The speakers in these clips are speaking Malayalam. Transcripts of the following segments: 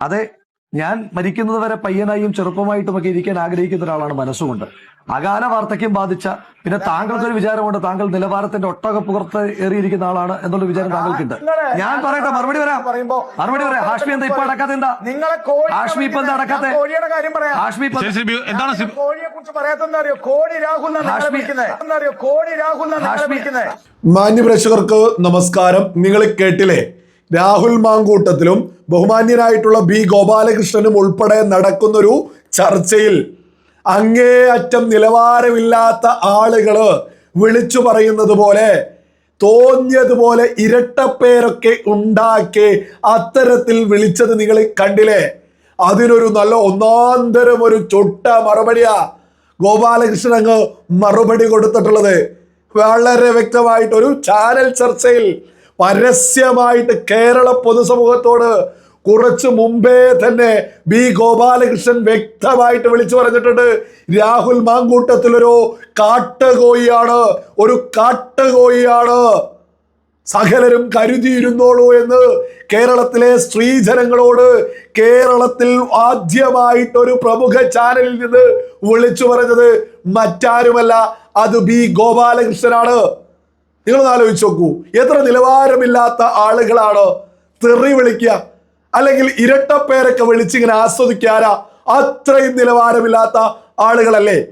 അതെ ഞാൻ മരിക്കുന്നത് വരെ പയ്യനായും ചെറുപ്പമായിട്ടുമൊക്കെ ഇരിക്കാൻ ആഗ്രഹിക്കുന്ന ഒരാളാണ് മനസ്സുകൊണ്ട്. അകാല വാർദ്ധക്യം ബാധിച്ച പിന്നെ താങ്കൾക്കൊരു വിചാരമുണ്ട് താങ്കൾ നിലവാരത്തിന്റെ ഒട്ടക പുറത്ത് ഏറിയിരിക്കുന്ന ആളാണ് എന്നുള്ള വിചാരം താങ്കൾക്കുണ്ട്. ഞാൻ പറയട്ടെ മറുപടി വരാം പറയുമ്പോ മറുപടി പറയാം. ഹാഷ്മി എന്താ ഇപ്പൊ അടക്കാത്ത എന്താ? ഹാഷ്മി ഇപ്പൊ എന്താ അടക്കാതെ കാര്യം പറയാം. ഹാഷ്മി വിളിക്കുന്നത് മാന്യപ്രേക്ഷകർക്ക് നമസ്കാരം. നിങ്ങൾ കേട്ടില്ലേ? രാഹുൽ മാങ്കൂട്ടത്തിലും ബഹുമാന്യനായിട്ടുള്ള ബി ഗോപാലകൃഷ്ണനും ഉൾപ്പെടെ നടക്കുന്നൊരു ചർച്ചയിൽ അങ്ങേയറ്റം നിലവാരമില്ലാത്ത ആളുകൾ വിളിച്ചു പറയുന്നത് പോലെ തോന്നിയതുപോലെ ഇരട്ടപ്പേരൊക്കെ ഉണ്ടാക്കി അത്തരത്തിൽ വിളിച്ചത് നിങ്ങൾ കണ്ടില്ലേ? അതിനൊരു നല്ല ഒന്നാന്തരം ഒരു ചൊട്ട മറുപടിയാ ഗോപാലകൃഷ്ണൻ അങ്ങ് മറുപടി കൊടുത്തിട്ടുള്ളത്. വളരെ വ്യക്തമായിട്ടൊരു ചാനൽ ചർച്ചയിൽ പരസ്യമായിട്ട് കേരള പൊതുസമൂഹത്തോട് കുറച്ച് മുമ്പേ തന്നെ ബി ഗോപാലകൃഷ്ണൻ വ്യക്തമായിട്ട് വിളിച്ചു പറഞ്ഞിട്ടുണ്ട്. രാഹുൽ മാങ്കൂട്ടത്തിലൊരു കാട്ടുകോയിയാണ്. ഒരു കാട്ടുകോയിയാണ്. സകലരും കരുതിയിരുന്നോളൂ എന്ന് കേരളത്തിലെ സ്ത്രീജനങ്ങളോട് കേരളത്തിൽ ആദ്യമായിട്ട് ഒരു പ്രമുഖ ചാനലിൽ നിന്ന് വിളിച്ചു പറഞ്ഞത് മറ്റാരുമല്ല അത് ബി ഗോപാലകൃഷ്ണനാണ്. നിങ്ങളൊന്ന് ആലോചിച്ച് നോക്കൂ. എത്ര നിലവാരമില്ലാത്ത ആളുകളാണ്? തെറി വിളിക്കുക. അല്ലെങ്കിൽ ഇരട്ടപ്പേരൊക്കെ വിളിച്ചിങ്ങനെ ആസ്വദിക്കാനാ അത്രയും നിലവാരമില്ലാത്ത ആളുകളല്ലേ.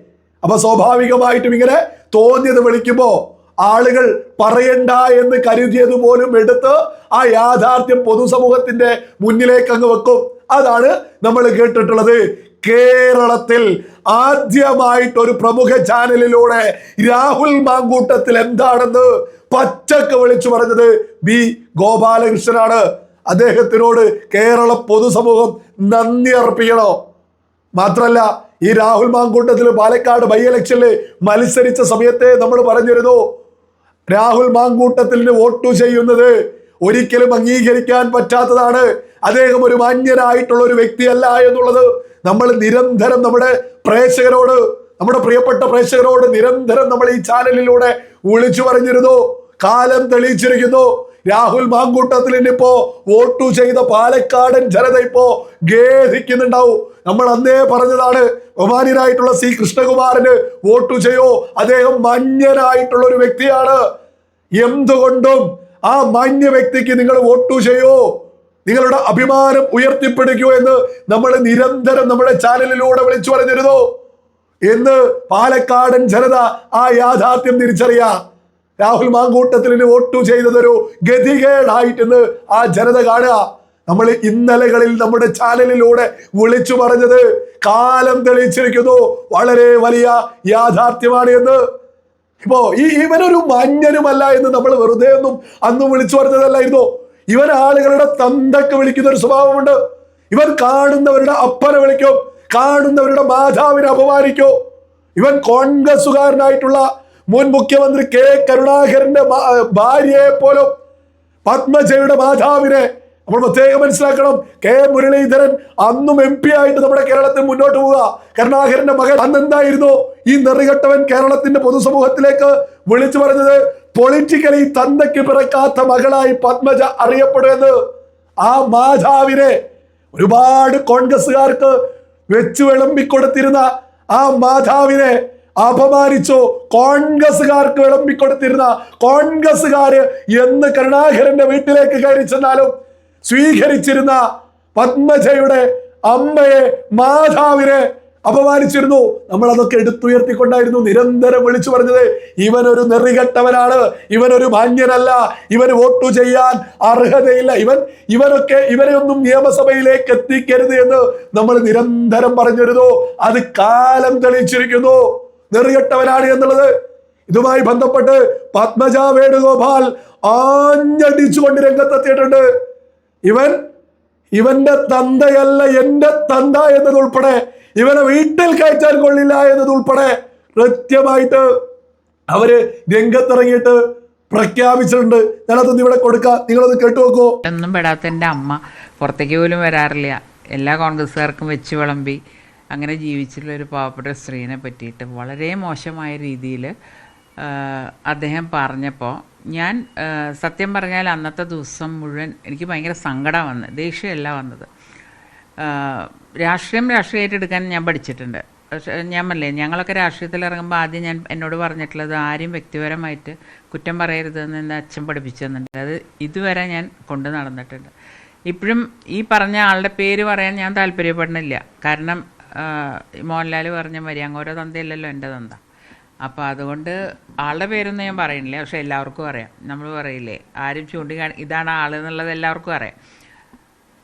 അപ്പൊ സ്വാഭാവികമായിട്ടും ഇങ്ങനെ തോന്നിയത് വിളിക്കുമ്പോ ആളുകൾ പറയണ്ട എന്ന് കരുതിയത് പോലും എടുത്ത് ആ യാഥാർത്ഥ്യം പൊതുസമൂഹത്തിന്റെ മുന്നിലേക്ക് അങ്ങ് വെക്കും. അതാണ് നമ്മൾ കേട്ടിട്ടുള്ളത്. കേരളത്തിൽ ആദ്യമായിട്ട് ഒരു പ്രമുഖ ചാനലിലൂടെ രാഹുൽ മാങ്കൂട്ടത്തിൽ എന്താണെന്ന് പച്ചക്ക് വിളിച്ചു പറഞ്ഞത് ബി ഗോപാലകൃഷ്ണനാണ്. അദ്ദേഹത്തിനോട് കേരള പൊതുസമൂഹം നന്ദി അർപ്പിക്കണോ. മാത്രല്ല ഈ രാഹുൽ മാങ്കൂട്ടത്തിൽ പാലക്കാട് ബൈ ഇലക്ഷനിൽ മത്സരിച്ച സമയത്തെ നമ്മൾ പറഞ്ഞിരുന്നു. രാഹുൽ മാങ്കൂട്ടത്തിന് വോട്ടു ചെയ്യുന്നത് ഒരിക്കലും അംഗീകരിക്കാൻ പറ്റാത്തതാണ്. അദ്ദേഹം ഒരു മാന്യനായിട്ടുള്ള ഒരു വ്യക്തിയല്ല എന്നുള്ളത് നമ്മൾ നിരന്തരം നമ്മുടെ പ്രേക്ഷകരോട് നമ്മുടെ പ്രിയപ്പെട്ട പ്രേക്ഷകരോട് നിരന്തരം നമ്മൾ ഈ ചാനലിലൂടെ വിളിച്ചു പറഞ്ഞിരുന്നു. കാലം തെളിയിച്ചിരിക്കുന്നു. രാഹുൽ മാങ്കൂട്ടത്തിൽ ഇപ്പോ വോട്ടു ചെയ്ത പാലക്കാടൻ ജനത ഇപ്പോ ഖേദിക്കുന്നുണ്ടാവും. നമ്മൾ അന്നേ പറഞ്ഞതാണ് ബഹുമാനിയനായിട്ടുള്ള സി കൃഷ്ണകുമാറിന് വോട്ടു ചെയ്യോ? അദ്ദേഹം മഞ്ഞനായിട്ടുള്ള ഒരു വ്യക്തിയാണ്. എന്തുകൊണ്ടും ആ മഞ്ഞ വ്യക്തിക്ക് നിങ്ങൾ വോട്ടു ചെയ്യോ? നിങ്ങളുടെ അഭിമാനം ഉയർത്തിപ്പിടിക്കൂ എന്ന് നമ്മൾ നിരന്തരം നമ്മുടെ ചാനലിലൂടെ വിളിച്ചു പറഞ്ഞിരുന്നു. എന്ന് പാലക്കാടൻ ജനത ആ യാഥാർത്ഥ്യം തിരിച്ചറിയാ. രാഹുൽ മാങ്കൂട്ടത്തിന് വോട്ടു ചെയ്തതൊരു ഗതികേടായിട്ടെന്ന് ആ ജനത കാണുക. നമ്മൾ ഇന്നലകളിൽ നമ്മുടെ ചാനലിലൂടെ വിളിച്ചു പറഞ്ഞത് കാലം തെളിയിച്ചിരിക്കുന്നു. വളരെ വലിയ യാഥാർത്ഥ്യമാണ് എന്ന്. ഇപ്പോ ഈ ഇവനൊരു മഞ്ഞനുമല്ല എന്ന് നമ്മൾ വെറുതെ ഒന്നും അന്ന് വിളിച്ചു പറഞ്ഞതല്ലായിരുന്നു? ഇവൻ ആളുകളുടെ തന്തക്ക് വിളിക്കുന്ന ഒരു സ്വഭാവമുണ്ട്. ഇവൻ കാണുന്നവരുടെ അപ്പനെ വിളിക്കോ. കാണുന്നവരുടെ മാതാവിനെ അപമാനിക്കോ. ഇവൻ കോൺഗ്രസുകാരനായിട്ടുള്ള മുൻ മുഖ്യമന്ത്രി കെ കരുണാകരന്റെ ഭാര്യയെ പോലും പത്മജയുടെ മാതാവിനെ നമ്മൾ പ്രത്യേകം മനസ്സിലാക്കണം. കെ മുരളീധരൻ അന്നും എം പി ആയിട്ട് നമ്മുടെ കേരളത്തിൽ മുന്നോട്ട് പോവുക. കരുണാകരന്റെ മകൻ അന്ന് എന്തായിരുന്നു ഈ നെറികെട്ടവൻ കേരളത്തിന്റെ പൊതുസമൂഹത്തിലേക്ക് വിളിച്ചു പറഞ്ഞത് പൊളിറ്റിക്കലി തന്തയ്ക്ക് പിറക്കാത്ത മകളായി പത്മജ അറിയപ്പെടുമെന്ന് ആ മാതാവിനെ ഒരുപാട് കോൺഗ്രസ്സുകാർക്ക് വെച്ചു വിളമ്പിക്കൊടുത്തിരുന്ന ആ മാതാവിനെ അപമാനിച്ചു കോൺഗ്രസ്സുകാർക്ക് വിളമ്പിക്കൊടുത്തിരുന്ന കോൺഗ്രസ്സുകാര് എന്ന് കരുണാകരന്റെ വീട്ടിലേക്ക് കയറി ചെന്നാലും സ്വീകരിച്ചിരുന്ന പത്മജയുടെ അമ്മയെ മാതാവിനെ അപമാനിച്ചിരുന്നു. നമ്മൾ അതൊക്കെ എടുത്തുയർത്തിക്കൊണ്ടായിരുന്നു നിരന്തരം വിളിച്ചു പറഞ്ഞത്. ഇവനൊരു നെറികെട്ടവനാണ്. ഇവനൊരു മാന്യനല്ല. ഇവന് വോട്ടു ചെയ്യാൻ അർഹതയില്ല. ഇവൻ ഇവനൊക്കെ ഇവരെ ഒന്നും നിയമസഭയിലേക്ക് എത്തിക്കരുത് എന്ന് നമ്മൾ നിരന്തരം പറഞ്ഞിരുന്നു. അത് കാലം തെളിയിച്ചിരിക്കുന്നു. നെറികെട്ടവനാണ് എന്നുള്ളത്. ഇതുമായി ബന്ധപ്പെട്ട് പത്മജ വേണുഗോപാൽ ആഞ്ഞടിച്ചുകൊണ്ട് രംഗത്തെത്തിയിട്ടുണ്ട്. ഇവൻ ഇവന്റെ തന്തയല്ല എന്റെ തന്ത എന്നതുൾപ്പെടെ ഇവനെ വീട്ടിൽ കയറ്റാൻ കൊള്ളില്ല എന്നതുൾപ്പെടെ കൃത്യമായിട്ട് അവർ രംഗത്തിറങ്ങിയിട്ട് പ്രഖ്യാപിച്ചിട്ടുണ്ട്. ഞാനതൊന്നും ഇവിടെ കൊടുക്കാം. നിങ്ങളത് കേട്ടു നോക്കൂ. ഒന്നും പെടാത്ത എന്റെ അമ്മ. പുറത്തേക്ക് പോലും വരാറില്ല. എല്ലാ കോൺഗ്രസ്സുകാർക്കും വെച്ച് വിളമ്പി അങ്ങനെ ജീവിച്ചിട്ടുള്ള ഒരു പാവപ്പെട്ട സ്ത്രീനെ പറ്റിയിട്ട് വളരെ മോശമായ രീതിയിൽ അദ്ദേഹം പറഞ്ഞപ്പോൾ ഞാൻ സത്യം പറഞ്ഞാൽ അന്നത്തെ ദിവസം മുഴുവൻ എനിക്ക് ഭയങ്കര സങ്കടം വന്ന് ദേഷ്യമല്ല വന്നത്. രാഷ്ട്രീയം രാഷ്ട്രീയമായിട്ടെടുക്കാൻ ഞാൻ പഠിച്ചിട്ടുണ്ട്. പക്ഷേ ഞാൻ പറഞ്ഞില്ലേ ഞങ്ങളൊക്കെ രാഷ്ട്രീയത്തിൽ ഇറങ്ങുമ്പോൾ ആദ്യം ഞാൻ എന്നോട് പറഞ്ഞിട്ടുള്ളത് ആരും വ്യക്തിപരമായിട്ട് കുറ്റം പറയരുതെന്ന് എന്റെ അച്ഛൻ പഠിപ്പിച്ചു അത് ഇതുവരെ ഞാൻ കൊണ്ടു നടന്നിട്ടുണ്ട്. ഇപ്പോഴും ഈ പറഞ്ഞ ആളുടെ പേര് പറയാൻ ഞാൻ താല്പര്യപ്പെടുന്നില്ല. കാരണം മോഹൻലാൽ പറഞ്ഞ മരിയാങ്കോര തന്തയല്ലല്ലോ എന്റെ തന്ത. അപ്പോൾ അതുകൊണ്ട് ആളുടെ പേരൊന്നും ഞാൻ പറയുന്നില്ല പക്ഷേ എല്ലാവർക്കും അറിയാം. നമ്മൾ പറയില്ലേ ആരും ചൂണ്ടിക്കാണി ഇതാണ് ആൾ എന്നുള്ളത് എല്ലാവർക്കും അറിയാം.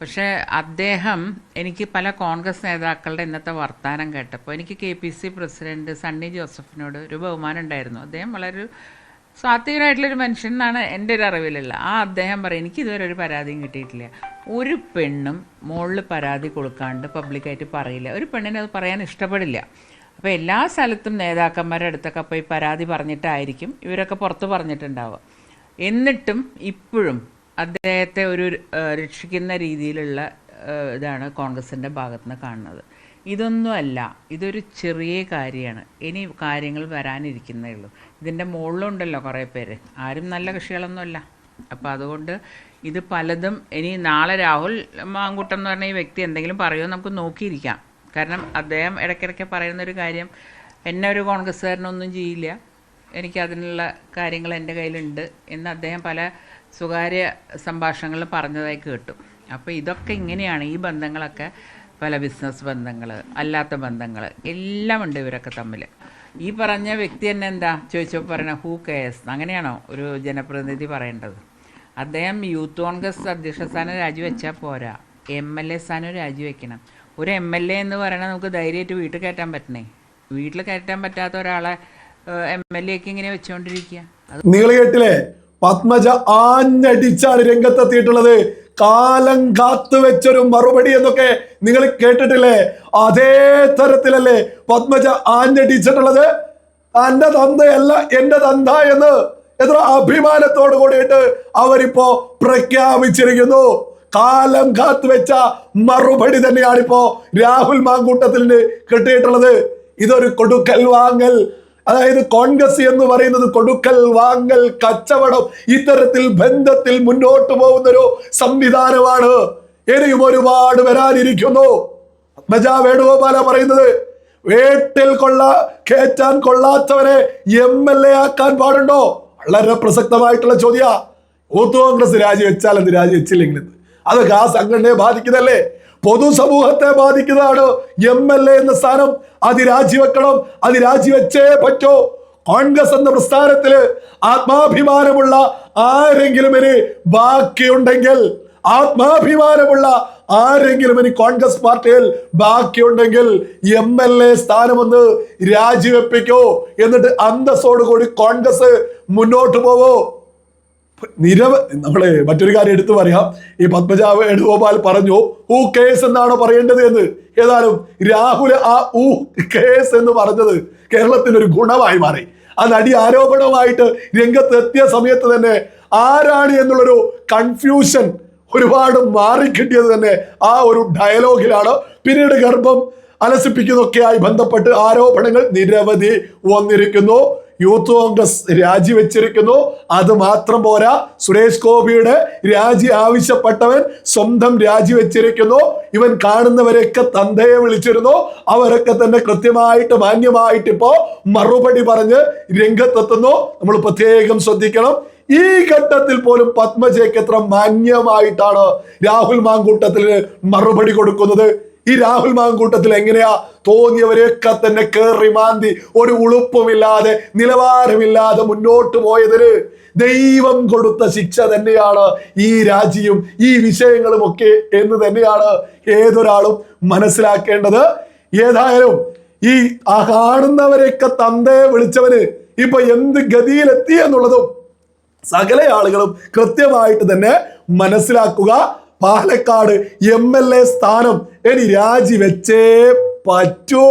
പക്ഷേ അദ്ദേഹം എനിക്ക് പല കോൺഗ്രസ് നേതാക്കളുടെ ഇന്നത്തെ വർത്തമാനം കേട്ടപ്പോൾ എനിക്ക് K P C president Sunny ജോസഫിനോട് ഒരു ബഹുമാനം ഉണ്ടായിരുന്നു. അദ്ദേഹം വളരെ ഒരു സാത്വികനായിട്ടുള്ളൊരു മനുഷ്യൻ എന്നാണ് എന്റെ ഒരു അറിവിലുള്ള. ആ അദ്ദേഹം പറയും എനിക്ക് ഇതുവരെ ഒരു പരാതിയും കിട്ടിയിട്ടില്ല. ഒരു പെണ്ണും മുകളിൽ പരാതി കൊടുക്കാണ്ട് പബ്ലിക്കായിട്ട് പറയില്ല. ഒരു പെണ്ണിനെ അത് പറയാൻ ഇഷ്ടപ്പെടില്ല. അപ്പോൾ എല്ലാ സ്ഥലത്തും നേതാക്കന്മാരുടെ അടുത്തൊക്കെ പോയി പരാതി പറഞ്ഞിട്ടായിരിക്കും ഇവരൊക്കെ പുറത്ത് പറഞ്ഞിട്ടുണ്ടാവുക. എന്നിട്ടും ഇപ്പോഴും അദ്ദേഹത്തെ ഒരു രക്ഷിക്കുന്ന രീതിയിലുള്ള ഇതാണ് കോൺഗ്രസിന്റെ ഭാഗത്തു നിന്ന് കാണുന്നത് ഇതൊന്നുമല്ല ഇതൊരു ചെറിയ കാര്യമാണ്. ഇനി കാര്യങ്ങൾ വരാനിരിക്കുന്നേ ഉള്ളൂ. ഇതിന്റെ മുകളിലുണ്ടല്ലോ കുറേ പേര്. ആരും നല്ല കക്ഷികളൊന്നുമല്ല. അപ്പോൾ അതുകൊണ്ട് ഇത് പലതും ഇനി നാളെ രാഹുൽ മാങ്കുട്ടം എന്ന് പറഞ്ഞ ഈ വ്യക്തി എന്തെങ്കിലും പറയുമോ നമുക്ക് നോക്കിയിരിക്കാം. കാരണം അദ്ദേഹം ഇടയ്ക്കിടയ്ക്ക് പറയുന്നൊരു കാര്യം എന്നെ ഒരു കോൺഗ്രസ്സുകാരനൊന്നും ചെയ്യില്ല. എനിക്ക് അതിനുള്ള കാര്യങ്ങൾ എന്റെ കയ്യിലുണ്ട്. എന്ന് അദ്ദേഹം പല സ്വകാര്യ സംഭാഷണങ്ങളിൽ പറഞ്ഞതായി കേട്ടു. അപ്പോൾ ഇതൊക്കെ ഇങ്ങനെയാണ് ഈ ബന്ധങ്ങളൊക്കെ പല ബിസിനസ് ബന്ധങ്ങൾ അല്ലാത്ത ബന്ധങ്ങൾ എല്ലാം ഉണ്ട് ഇവരൊക്കെ തമ്മിൽ ഈ പറഞ്ഞ വ്യക്തി തന്നെ എന്താ? ചോദിച്ചപ്പോൾ പറയണ ഹൂ കെയർസ് അങ്ങനെയാണോ ഒരു ജനപ്രതിനിധി പറയേണ്ടത്? അദ്ദേഹം യൂത്ത് കോൺഗ്രസ് അധ്യക്ഷ സ്ഥാനം രാജിവെച്ചാൽ പോരാ. എം എൽ എ സ്ഥാനം രാജിവെക്കണം. ഒരു എം എൽ എ എന്ന് പറയണത് നമുക്ക് ധൈര്യമായിട്ട് വീട്ടിൽ കയറ്റാൻ പറ്റണേ? വീട്ടിൽ കയറ്റാൻ പറ്റാത്ത ഒരാളെ എം എൽ എക്ക് ഇങ്ങനെ വെച്ചുകൊണ്ടിരിക്കുക പത്മജ ആഞ്ഞടിച്ചാണ് രംഗത്തെത്തിയിട്ടുള്ളത്. കാലം കാത്തു വെച്ചൊരു മറുപടി എന്നൊക്കെ നിങ്ങൾ കേട്ടിട്ടില്ലേ? അതേ തരത്തിലല്ലേ പത്മജ ആഞ്ഞടിച്ചിട്ടുള്ളത്. തന്റെ തന്തയല്ല എന്റെ തന്ത എന്ന് എത്ര അഭിമാനത്തോട് കൂടിയിട്ട് അവരിപ്പോ പ്രഖ്യാപിച്ചിരിക്കുന്നു. കാലം കാത്തു വെച്ച മറുപടി തന്നെയാണിപ്പോ രാഹുൽ മാങ്കൂട്ടത്തിന് കിട്ടിയിട്ടുള്ളത്. ഇതൊരു കൊടുക്കൽ വാങ്ങൽ അതായത് കോൺഗ്രസ് എന്ന് പറയുന്നത് കൊടുക്കൽ വാങ്ങൽ കച്ചവടം ഇത്തരത്തിൽ ബന്ധത്തിൽ മുന്നോട്ട് പോകുന്ന ഒരു സംവിധാനമാണ്. ഇനിയും ഒരുപാട് വരാനിരിക്കുന്നു. പത്മജ വേണുഗോപാല പറയുന്നത് വേട്ടിൽ കൊള്ള കേറ്റാൻ കൊള്ളാത്തവരെ എം എൽ എ ആക്കാൻ പാടുണ്ടോ? വളരെ പ്രസക്തമായിട്ടുള്ള ചോദ്യ. യൂത്ത് കോൺഗ്രസ് രാജിവെച്ചാൽ എന്ത് രാജിവെച്ചില്ലെങ്കിൽ? അതൊക്കെ ആ സംഘടനയെ ബാധിക്കുന്നതല്ലേ? പൊതുസമൂഹത്തെ ബാധിക്കുന്നതാണ് എം എൽ എ എന്ന സ്ഥാനം. അത് രാജിവെക്കണം അത് രാജിവെച്ചേ പറ്റോ. കോൺഗ്രസ് എന്ന പ്രസ്ഥാനത്തിൽ ആത്മാഭിമാനമുള്ള ആരെങ്കിലും ഇനി ബാക്കിയുണ്ടെങ്കിൽ ആത്മാഭിമാനമുള്ള ആരെങ്കിലും ഇനി കോൺഗ്രസ് പാർട്ടിയിൽ ബാക്കിയുണ്ടെങ്കിൽ എം എൽ എ സ്ഥാനമൊന്ന് രാജിവെപ്പിക്കോ. എന്നിട്ട് അന്തസ്സോടുകൂടി കോൺഗ്രസ് മുന്നോട്ട് പോവോ. നിരവ നമ്മളെ മറ്റൊരു കാര്യം എടുത്തു പറയാം. ഈ പത്മജ വേണുഗോപാൽ പറഞ്ഞു ഊ കേസ് എന്നാണോ പറയേണ്ടത് എന്ന്? ഏതായാലും രാഹുൽ ആ ഊ കേസ് എന്ന് പറഞ്ഞത് കേരളത്തിന് ഒരു ഗുണമായി മാറി. ആ നടി ആരോപണമായിട്ട് രംഗത്ത് എത്തിയ സമയത്ത് തന്നെ ആരാണ് എന്നുള്ളൊരു കൺഫ്യൂഷൻ ഒരുപാട് മാറിക്കിട്ടിയത് തന്നെ ആ ഒരു ഡയലോഗിലാണ് പിന്നീട് ഗർഭം അലസിപ്പിക്കുന്നൊക്കെയായി ബന്ധപ്പെട്ട് ആരോപണങ്ങൾ നിരവധി വന്നിരിക്കുന്നു. യൂത്ത് കോൺഗ്രസ് രാജിവെച്ചിരിക്കുന്നു. അത് മാത്രം പോരാ. സുരേഷ് ഗോപിയുടെ രാജി ആവശ്യപ്പെട്ടവൻ സ്വന്തം രാജിവെച്ചിരിക്കുന്നു. ഇവൻ കാണുന്നവരെയൊക്കെ തന്തയെ വിളിച്ചിരുന്നു. അവരൊക്കെ തന്നെ കൃത്യമായിട്ട് മാന്യമായിട്ട് ഇപ്പോ മറുപടി പറഞ്ഞ് രംഗത്തെത്തുന്നു. നമ്മൾ പ്രത്യേകം ശ്രദ്ധിക്കണം. ഈ ഘട്ടത്തിൽ പോലും പത്മജയ്ക്ക് എത്ര മാന്യമായിട്ടാണ് രാഹുൽ മാങ്കൂട്ടത്തിൽ മറുപടി കൊടുക്കുന്നത്. ഈ രാഹുൽ മാങ്കൂട്ടത്തിൽ എങ്ങനെയാ തോന്നിയവരെയൊക്കെ തന്നെ കേറി മാന്തി ഒരു ഉളുപ്പുമില്ലാതെ നിലവാരമില്ലാതെ മുന്നോട്ട് പോയതിന് ദൈവം കൊടുത്ത ശിക്ഷ തന്നെയാണ് ഈ രാജിയും ഈ വിഷയങ്ങളും ഒക്കെ എന്ന് തന്നെയാണ് ഏതൊരാളും മനസ്സിലാക്കേണ്ടത്. ഏതായാലും ഈ കാണുന്നവരെയൊക്കെ തന്തയെ വിളിച്ചവന് ഇപ്പൊ എന്ത് ഗതിയിലെത്തി എന്നുള്ളതും സകല ആളുകളും കൃത്യമായിട്ട് തന്നെ മനസ്സിലാക്കുക. പാലക്കാട് എം എൽ എ സ്ഥാനം ഇനി രാജിവെച്ചേ പറ്റൂ.